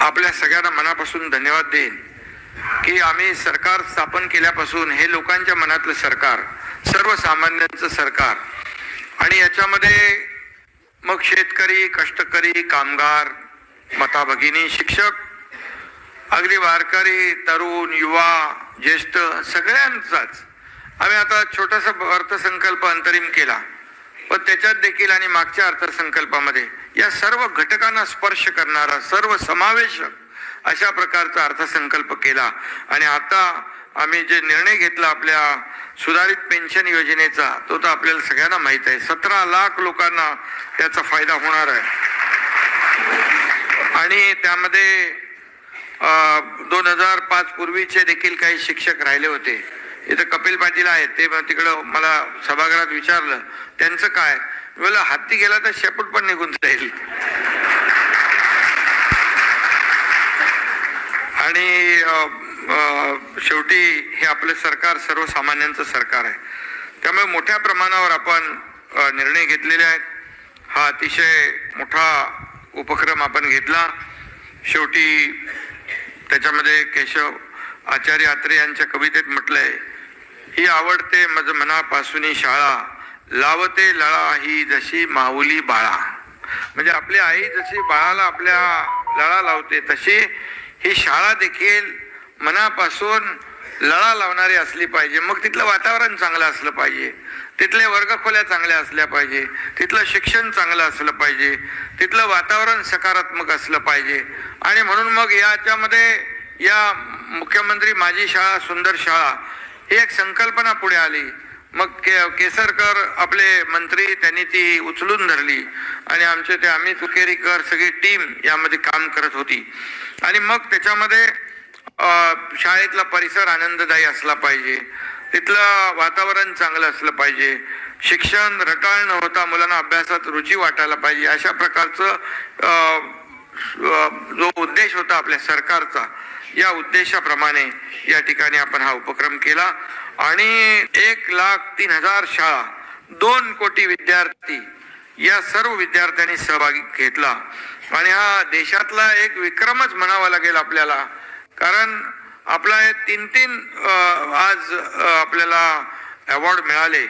आपल्या सगळ्यांना मनापासून धन्यवाद देईन की आम्ही सरकार स्थापन केल्यापासून हे लोकांच्या मनातलं सरकार सर्वसामान्यांचं सरकार आणि याच्यामध्ये मग शेतकरी कष्टकरी कामगार मता भगिनी शिक्षक अगदी वारकरी तरुण युवा ज्येष्ठ सगळ्यांचाच. आम्ही आता छोटासा अर्थसंकल्प अंतरिम केला. पण त्याच्यात देखील आणि मागच्या अर्थसंकल्पामध्ये या सर्व घटकांना स्पर्श करणारा सर्व समावेशक अशा प्रकारचा अर्थसंकल्प केला. आणि आता आम्ही जे निर्णय घेतला आपल्या सुधारित पेन्शन योजनेचा तो तर आपल्याला सगळ्यांना माहीत आहे. सतरा लाख लोकांना त्याचा फायदा होणार आहे. आणि त्यामध्ये दोन हजार पाच पूर्वीचे देखील काही शिक्षक राहिले होते. इथं कपिल पाटील आहेत ते तिकडं मला सभागृहात विचारलं त्यांचं काय? बोला हत्ती गेला तर शेपूट पण निघून जाईल. आणि शेवटी हे आपलं सरकार सर्वसामान्यांचं सरकार आहे. त्यामुळे मोठ्या प्रमाणावर आपण निर्णय घेतलेले आहेत. हा अतिशय मोठा उपक्रम आपण घेतला. शेवटी त्याच्यामध्ये केशव आचार्य आत्रे यांच्या कवितेत म्हटलं आहे ही आवडते मज मनापासून शाळा लावते लळा ही जशी माऊली बाळा. म्हणजे आपली आई जशी बाळाला आपल्या लळा लावते तशी ही शाळा देखील मनापासून लळा लावणारी असली पाहिजे. मग तिथलं वातावरण चांगलं असलं पाहिजे. तिथले वर्गखोल्या चांगल्या असल्या पाहिजे. तिथलं शिक्षण चांगलं असलं पाहिजे. तिथलं वातावरण सकारात्मक असलं पाहिजे. आणि म्हणून मग याच्यामध्ये या मुख्यमंत्री माझी शाळा सुंदर शाळा ही एक संकल्पना पुढे आली. मग के केसरकर आपले मंत्री त्यांनी ती उचलून धरली. आणि आमचे ते अमित उकेरीकर सगळी टीम यामध्ये काम करत होती. आणि मग त्याच्यामध्ये शाळेतला परिसर आनंददायी असला पाहिजे. तिथलं वातावरण चांगलं असलं पाहिजे. शिक्षण रटाळ न होता मुलांना अभ्यासात रुची वाटायला पाहिजे. अशा प्रकारचं जो उद्देश होता आपल्या सरकारचा. या उद्देशाप्रमाणे या ठिकाणी आपण हा उपक्रम केला. आणि एक लाख तीन हजार शाळा दोन कोटी विद्यार्थी या सर्व विद्यार्थ्यांनी सहभागी घेतला. आणि हा देशातला एक विक्रमच म्हणावा लागेल आपल्याला. कारण आपला हे तीन तीन आज आपल्याला अवॉर्ड मिळाले.